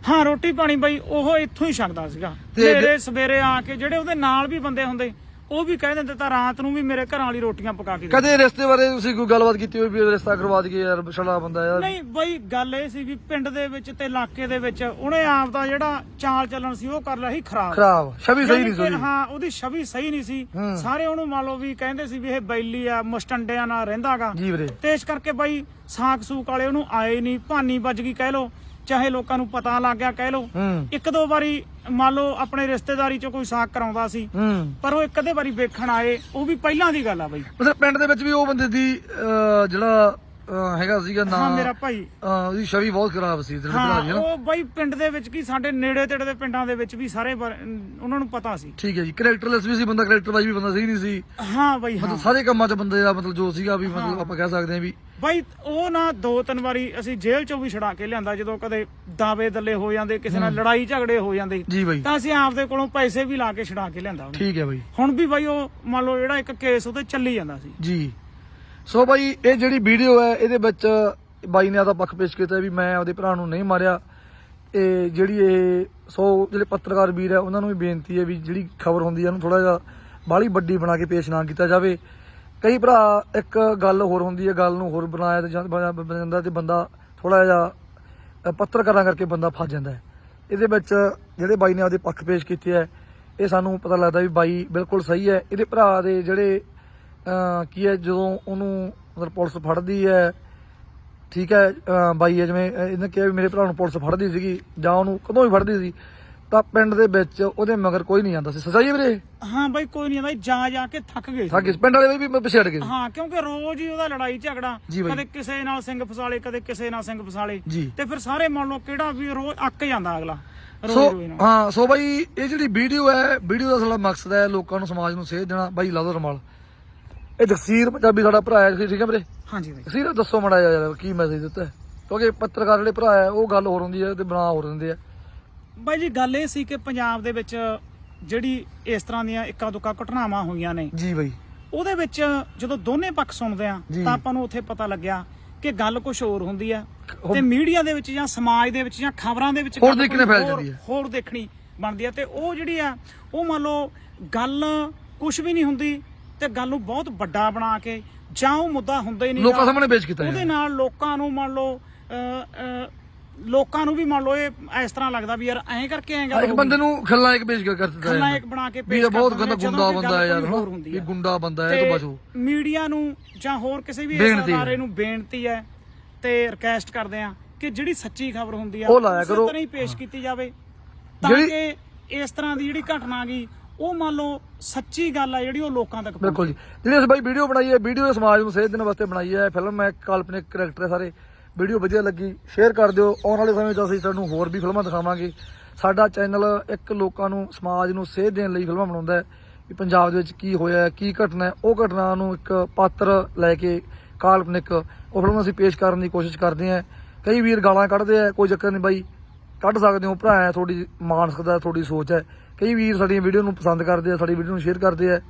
ਹਾਂ ਰੋਟੀ ਪਾਣੀ ਬਾਈ ਉਹ ਇੱਥੋਂ ਹੀ ਛਕਦਾ ਸੀਗਾ। ਤੇ- ਮੇਰੇ ਸਵੇਰੇ ਆ ਕੇ ਜਿਹੜੇ ਉਹਦੇ ਨਾਲ ਵੀ ਬੰਦੇ ਹੁੰਦੇ ਉਹ ਵੀ ਕਹਿ ਦਿੰਦੇ ਤਾਂ ਰਾਤ ਨੂੰ ਵੀ ਮੇਰੇ ਘਰਾਂ ਵਾਲੀ ਰੋਟੀਆਂ ਪਕਾ ਕੇ ਕਦੇ ਰਿਸ਼ਤੇ ਬਾਰੇ ਤੁਸੀਂ ਕੋਈ ਗੱਲਬਾਤ ਕੀਤੀ ਹੋਈ ਵੀ ਰਿਸ਼ਤਾ ਕਰਵਾ ਦਈਏ ਯਾਰ ਛੜਾ ਬੰਦਾ ਯਾਰ? ਨਹੀਂ ਬਾਈ ਗੱਲ ਇਹ ਸੀ ਵੀ ਪਿੰਡ ਦੇ ਵਿੱਚ ਤੇ ਇਲਾਕੇ ਦੇ ਵਿੱਚ ਉਹਨੇ ਆਪ ਦਾ ਜਿਹੜਾ ਚਾਲ ਚੱਲਣ ਸੀ ਉਹ ਕਰ ਲਿਆ ਸੀ ਖਰਾਬ। ਖਰਾਬ ਛਵੀ ਸਹੀ ਨਹੀਂ ਸੋਈ ਹਾਂ ਉਹਦੀ ਛਵੀ ਸਹੀ ਨਹੀਂ ਸੀ। ਹੂੰ। ਸਾਰੇ ਉਹਨੂੰ ਮੰਨ ਲਓ ਵੀ ਕਹਿੰਦੇ ਸੀ ਵੀ ਇਹ ਬੈਲੀ ਆ ਮਸਟੰਡਿਆਂ ਨਾਲ ਰਹਿੰਦਾਗਾ ਜੀ ਵੀਰੇ। ਤੇ ਇਸ ਕਰਕੇ ਬਾਈ ਸਾਕ ਸੂਕ ਵਾਲੇ ਉਹਨੂੰ ਆਏ ਨਹੀਂ ਭਾਨੀ ਵੱਜ ਗਈ ਕਹਿ ਲੋ ਚਾਹੇ ਲੋਕਾਂ ਨੂੰ ਪਤਾ ਲੱਗ ਗਿਆ ਕਹਿ ਲੋ ਹੂੰ। ਇੱਕ ਦੋ ਵਾਰੀ ਮੰਨ ਲਓ ਆਪਣੇ ਰਿਸ਼ਤੇਦਾਰੀ ਚੋਂ ਕੋਈ ਸਾਕ ਕਰਾਉਂਦਾ ਸੀ ਹੂੰ। ਪਰ ਉਹ ਇੱਕ ਅੱਧੇ ਵਾਰੀ ਵੇਖਣ ਆਏ ਉਹ ਵੀ ਪਹਿਲਾਂ ਦੀ ਗੱਲ ਆ ਬਾਈ। ਮਤਲਬ ਪਿੰਡ ਦੇ ਵਿੱਚ ਵੀ ਉਹ ਬੰਦੇ ਦੀ ਅਹ, ਜਿਹੜਾ ਹੈਗਾ ਸੀਗਾ ਹਾਂ ਨਾਮ ਮੇਰਾ ਭਾਈ। ਉਹਦੀ ਛਵੀ ਬਹੁਤ ਖਰਾਬ ਸੀ ਤੇਰੇ ਭਰਾ ਦੀ ਹਾਂ ਨਾ? ਉਹ ਬਾਈ ਪਿੰਡ ਦੇ ਵਿੱਚ ਕੀ ਸਾਡੇ ਨੇੜੇ ਤੇੜੇ ਦੇ ਪਿੰਡਾਂ ਦੇ ਵਿੱਚ ਵੀ ਸਾਰੇ ਉਹਨਾਂ ਨੂੰ ਪਤਾ ਸੀ। ਠੀਕ ਹੈ ਜੀ ਕੈਰੈਕਟਰਲੈਸ ਵੀ ਸੀ ਬੰਦਾ ਕੈਰੈਕਟਰ ਵਾਈਜ਼ ਵੀ ਬੰਦਾ ਸਹੀ ਨਹੀਂ ਸੀ। ਹਾਂ ਬਾਈ ਹਾਂ। ਮਤਲਬ ਸਾਰੇ ਕੰਮਾਂ 'ਚ ਬੰਦੇ ਦਾ ਮਤਲਬ ਜੋ ਸੀਗਾ ਵੀ ਮਤਲਬ ਆਪਾਂ ਕਹਿ ਸਕਦੇ ਹਾਂ ਵੀ ਬਾਈ ਉਹ ਨਾ ਦੋ ਤਿੰਨ ਵਾਰੀ ਅਸੀਂ ਜੇਲ੍ਹ ਚੋਂ ਵੀ ਛਡਾ ਕੇ ਲਿਆਂਦਾ ਜਦੋਂ ਕਦੇ ਦਾਵੇ ਦੱਲੇ ਹੋ ਜਾਂਦੇ ਕਿਸੇ ਨਾਲ ਲੜਾਈ ਝਗੜੇ ਹੋ ਜਾਂਦੇ ਤਾਂ ਅਸੀਂ ਆਪਦੇ ਕੋਲੋਂ ਪੈਸੇ ਵੀ ਲਾ ਕੇ ਛਡਾ ਕੇ ਲਿਆਂਦਾ ਠੀਕ ਹੈ ਬਾਈ। ਹੁਣ ਵੀ ਬਾਈ ਉਹ ਮੰਨ ਲਓ ਜਿਹੜਾ ਇੱਕ ਕੇਸ ਉਹਤੇ ਚੱਲੀ ਜਾਂਦਾ ਸੀ। ਜੀ। ਸੋ ਬਾਈ ਇਹ ਜਿਹੜੀ ਵੀਡੀਓ ਹੈ, ਇਹਦੇ ਵਿੱਚ ਬਾਈ ਨੇ ਆਦਾ ਪੱਖ ਪੇਸ਼ ਕੀਤਾ ਵੀ ਮੈਂ ਆਪਦੇ ਭਰਾ ਨੂੰ ਨਹੀਂ ਮਾਰਿਆ। ਇਹ ਜਿਹੜੀ ਇਹ ਸੋ ਜਿਹੜੇ ਪੱਤਰਕਾਰ ਵੀਰ ਹੈ, ਉਹਨਾਂ ਨੂੰ ਵੀ ਬੇਨਤੀ ਹੈ ਵੀ ਜਿਹੜੀ ਖਬਰ ਹੁੰਦੀ ਹੈ, ਉਹਨੂੰ ਥੋੜਾ ਜਿਹਾ ਬਾਹਲੀ ਵੱਡੀ ਬਣਾ ਕੇ ਪੇਸ਼ ਨਾ ਕੀਤਾ ਜਾਵੇ। ਕਈ ਭਰਾ ਇੱਕ ਗੱਲ ਹੋਰ ਹੁੰਦੀ ਹੈ, ਗੱਲ ਨੂੰ ਹੋਰ ਬਣਾਇਆ ਤੇ ਬਣ ਜਾਂਦਾ ਤੇ ਬੰਦਾ ਥੋੜਾ ਜਿਹਾ ਪੱਤਰਕਾਰਾਂ ਕਰਕੇ ਬੰਦਾ ਫਸ ਜਾਂਦਾ ਹੈ। ਇਹਦੇ ਵਿੱਚ ਜਿਹੜੇ ਬਾਈ ਨੇ ਆਪਦੇ ਪੱਖ ਪੇਸ਼ ਕੀਤੇ ਹੈ, ਇਹ ਸਾਨੂੰ ਪਤਾ ਲੱਗਦਾ ਵੀ ਬਾਈ ਬਿਲਕੁਲ ਸਹੀ ਹੈ। ਇਹਦੇ ਭਰਾ ਦੇ ਜਿਹੜੇ ਕੀ ਹੈ ਜਦੋਂ ਉਹਨੂੰ ਮਤਲਬ ਪੁਲਿਸ ਫੜਦੀ ਹੈ ਠੀਕ ਹੈ ਬਾਈ ਹੈ ਜਿਵੇਂ ਇਹਨੇ ਕਿਹਾ ਵੀ ਮੇਰੇ ਭਰਾ ਨੂੰ ਪੁਲਿਸ ਫੜਦੀ ਸੀਗੀ ਜਾਂ ਉਹਨੂੰ ਕਦੋਂ ਵੀ ਫੜਦੀ ਸੀ ਤਾਂ ਪਿੰਡ ਦੇ ਵਿੱਚ ਉਹਦੇ ਮਗਰ ਕੋਈ ਨਹੀਂ ਜਾਂਦਾ ਸੀ। ਸੱਚਾਈ ਵੀਰੇ ਹਾਂ ਬਾਈ ਕੋਈ ਨਹੀਂ ਆਂਦਾ ਜਾ ਜਾ ਕੇ ਥੱਕ ਗਏ ਸੀ। ਸਾਗੇ ਪਿੰਡ ਵਾਲੇ ਵੀ ਪਿਛੜ ਗਏ ਹਾਂ ਕਿਉਂਕਿ ਰੋਜ਼ ਹੀ ਉਹਦਾ ਲੜਾਈ ਝਗੜਾ ਬਾਈ। ਕਦੇ ਕਿਸੇ ਨਾਲ ਸਿੰਘ ਫਸਾਲੇ ਕਦੇ ਕਿਸੇ ਨਾਲ ਸਿੰਘ ਫਸਾਲੇ। ਤੇ ਫਿਰ ਸਾਰੇ ਮੰਨ ਲਓ ਕਿਹੜਾ ਵੀ ਰੋਜ਼ ਅੱਕ ਜਾਂਦਾ ਅਗਲਾ ਸੋ ਹਾਂ ਸੋ ਬਾਈ ਇਹ ਜਿਹੜੀ ਵੀਡੀਓ ਹੈ ਵੀਡੀਓ ਦਾ ਸਾਡਾ ਮਕਸਦ ਹੈ ਲੋਕਾਂ ਨੂੰ ਸਮਾਜ ਨੂੰ ਸੇਧ ਦੇਣਾ। ਬਾਈ ਲਾ ਦੋ ਰਮਾਲ। ਇਹ ਜਗਸੀਰ ਪੰਜਾਬੀ ਸਾਡਾ ਭਰਾ ਹੈ ਠੀਕ ਹੈ ਵੀਰੇ ਹਾਂਜੀ ਬਾਈ ਜਗਸੀਰ ਦੱਸੋ ਮੜਾ ਯਾਰ ਕੀ ਮੈਸੇਜ ਦਿੱਤਾ ਹੈ? ਕਿਉਂਕਿ ਪੱਤਰਕਾਰ ਜਿਹੜੇ ਭਰਾ ਹੈ ਉਹ ਗੱਲ ਹੋਰ ਹੁੰਦੀ ਹੈ ਤੇ ਬਣਾ ਹੋਰ ਦਿੰਦੇ ਆ ਬਾਈ ਜੀ ਗੱਲ ਇਹ ਸੀ ਕਿ ਪੰਜਾਬ ਦੇ ਵਿੱਚ ਜਿਹੜੀ ਇਸ ਤਰ੍ਹਾਂ ਦੀਆਂ ਇੱਕਾ ਦੁੱਕਾ ਘਟਨਾਵਾਂ ਹੋਈਆਂ ਨੇ ਜੀ ਬਾਈ ਉਹਦੇ ਵਿੱਚ ਜਦੋਂ ਦੋਨੇ ਪੱਖ ਸੁਣਦੇ ਆ ਜੀ। ਤਾਂ ਆਪਾਂ ਨੂੰ ਉੱਥੇ ਪਤਾ ਲੱਗਿਆ ਕਿ ਗੱਲ ਕੁਝ ਹੋਰ ਹੁੰਦੀ ਆ ਹੋਰ- ਤੇ ਮੀਡੀਆ ਦੇ ਵਿੱਚ ਜਾਂ ਸਮਾਜ ਦੇ ਵਿੱਚ ਜਾਂ ਖਬਰਾਂ ਦੇ ਵਿੱਚ ਹੋਰ ਗੱਲ ਦੇਖਣੇ ਕੋਈ ਫੈਲ ਹੋਰ- ਜਾਂਦੀ ਹੈ। ਹੋਰ ਦੇਖਣੀ ਬਣਦੀ ਆ ਤੇ ਉਹ ਜਿਹੜੀ ਆ ਉਹ ਮੰਨ ਲਓ ਗੱਲ ਕੁਝ ਵੀ ਨਹੀਂ ਹੁੰਦੀ ਤੇ ਗੱਲ ਨੂੰ ਬਹੁਤ ਵੱਡਾ ਬਣਾ ਕੇ ਜਾਂ ਉਹ ਮੁੱਦਾ ਹੁੰਦਾ ਹੀ ਨਹੀਂ ਲੋਕਾਂ ਸਾਹਮਣੇ ਪੇਸ਼ ਕੀਤਾ ਉਹਦੇ ਨਾਲ ਲੋਕਾਂ ਨੂੰ ਮੰਨ ਲਓ ਲੋਕਾਂ ਨੂੰ ਵੀ ਮੰਨ ਲਓ ਇਹ ਇਸ ਤਰ੍ਹਾਂ ਲੱਗਦਾ ਵੀ ਯਾਰ ਐਂ ਕਰਕੇ ਐਂ ਗੱਲ ਇੱਕ ਬੰਦੇ। ਨੂੰ ਖਲਨਾਇਕ ਪੇਸ਼ ਕਰ ਦਿੱਤਾ ਜਾਂਦਾ। ਖਲਨਾਇਕ ਬਣਾ ਕੇ ਪੇਸ਼ ਇਹ ਬਹੁਤ ਗੰਦਾ ਗੁੰਡਾ ਬੰਦਾ ਹੈ ਯਾਰ ਆ। ਗੁੰਡਾ ਬੰਦਾ ਹੈ ਇਹ ਤੋਂ ਬਚੋ ਮੀਡੀਆ ਨੂੰ ਜਾਂ ਹੋਰ ਕਿਸੇ ਵੀ ਬੇਨਤੀ ਇਸ ਹੈ। ਅਦਾਰੇ ਨੂੰ ਬੇਨਤੀ ਹੈ ਤੇ ਰਿਕਵੈਸਟ ਕਰਦੇ ਆ ਕਿ ਜਿਹੜੀ ਸੱਚੀ ਖਬਰ ਹੁੰਦੀ ਆ ਉਹ ਲਾਇਆ ਕਰੋ। ਤਰ੍ਹਾਂ ਹੀ ਪੇਸ਼ ਕੀਤੀ ਜਾਵੇ ਤਾਂ ਕਿ ਇਸ ਤਰ੍ਹਾਂ ਦੀ ਜਿਹੜੀ ਘਟਨਾ ਗਈ ਉਹ ਮੰਨ ਲਓ ਸੱਚੀ ਗੱਲ ਆ ਜਿਹੜੀ ਉਹ ਲੋਕਾਂ ਤੱਕ ਬਿਲਕੁਲ ਜੀ। ਜਿਹੜੀ ਅਸੀਂ ਬਾਈ ਵੀਡੀਓ ਬਣਾਈ ਹੈ ਵੀਡੀਓ ਸਮਾਜ ਨੂੰ ਸੇਧ ਦੇਣ ਵਾਸਤੇ ਬਣਾਈ ਹੈ ਫਿਲਮ ਹੈ ਕਾਲਪਨਿਕ ਕਰੈਕਟਰ ਹੈ ਸਾਰੇ। ਵੀਡੀਓ ਵਧੀਆ ਲੱਗੀ ਸ਼ੇਅਰ ਕਰ ਦਿਓ। ਆਉਣ ਵਾਲੇ ਸਮੇਂ 'ਚ ਅਸੀਂ ਤੁਹਾਨੂੰ ਹੋਰ ਵੀ ਫਿਲਮਾਂ ਦਿਖਾਵਾਂਗੇ। ਸਾਡਾ ਚੈਨਲ ਇੱਕ ਲੋਕਾਂ ਨੂੰ ਸਮਾਜ ਨੂੰ ਸੇਧ ਦੇਣ ਲਈ ਫਿਲਮਾਂ ਬਣਾਉਂਦਾ ਹੈ। ਵੀ ਪੰਜਾਬ ਦੇ ਵਿੱਚ ਕੀ ਹੋਇਆ ਹੈ, ਕੀ ਘਟਨਾ ਹੈ ਉਹ ਘਟਨਾ ਨੂੰ ਇੱਕ ਪਾਤਰ ਲੈ ਕੇ ਕਾਲਪਨਿਕ ਉਹ ਫਿਲਮ ਅਸੀਂ ਪੇਸ਼ ਕਰਨ ਦੀ ਕੋਸ਼ਿਸ਼ ਕਰਦੇ ਹਾਂ। ਕਈ ਵੀਰ ਗਾਲਾਂ ਕੱਢਦੇ ਆ ਕੋਈ ਚੱਕਰ ਨਹੀਂ ਬਾਈ। ਕੱਢ ਸਕਦੇ ਹੋ ਭਰਾ ਹੈ ਤੁਹਾਡੀ ਮਾਨਸਿਕਤਾ ਤੁਹਾਡੀ ਸੋਚ ਹੈ। ਕਈ ਵੀਰ ਸਾਡੀਆਂ ਵੀਡੀਓ ਨੂੰ ਪਸੰਦ ਕਰਦੇ ਆ ਸਾਡੀ ਵੀਡੀਓ ਨੂੰ ਸ਼ੇਅਰ ਕਰਦੇ ਆ।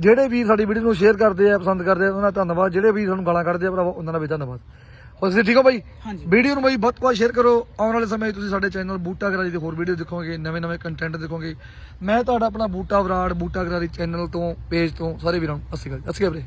ਜਿਹੜੇ ਵੀਰ ਸਾਡੀ ਵੀਡੀਓ ਨੂੰ ਸ਼ੇਅਰ ਕਰਦੇ ਆ ਪਸੰਦ ਕਰਦੇ ਆ ਉਹਨਾਂ ਦਾ ਧੰਨਵਾਦ। ਜਿਹੜੇ ਵੀਰ ਸਾਨੂੰ ਗਾਲਾਂ ਕੱਢਦੇ ਆ ਭਰਾਵਾ ਉਹਨਾਂ ਦਾ ਵੀ ਧੰਨਵਾਦ। ਹੋਰ ਤੁਸੀਂ ਠੀਕ ਹੋ ਬਾਈ। ਵੀਡੀਓ ਨੂੰ ਬਾਈ ਬਹੁਤ ਬਹੁਤ ਸ਼ੇਅਰ ਕਰੋ। ਆਉਣ ਵਾਲੇ ਸਮੇਂ ਤੁਸੀਂ ਸਾਡੇ ਚੈਨਲ ਬੂਟਾ ਗਰਾਰੀ ਦੇ ਹੋਰ ਵੀਡੀਓ ਦੇਖੋਗੇ ਨਵੇਂ ਨਵੇਂ ਕੰਟੈਂਟ ਦੇਖੋਗੇ। ਮੈਂ ਤੁਹਾਡਾ ਆਪਣਾ ਬੂਟਾ ਬਰਾੜ ਬੂਟਾ ਗਰਾਰੀ ਚੈਨਲ ਤੋਂ ਪੇਜ ਤੋਂ ਸਾਰੇ ਵੀਰਾਂ ਨੂੰ। ਸ਼੍ਰੀ ਅਕਾਲ ਵੀਰੇ।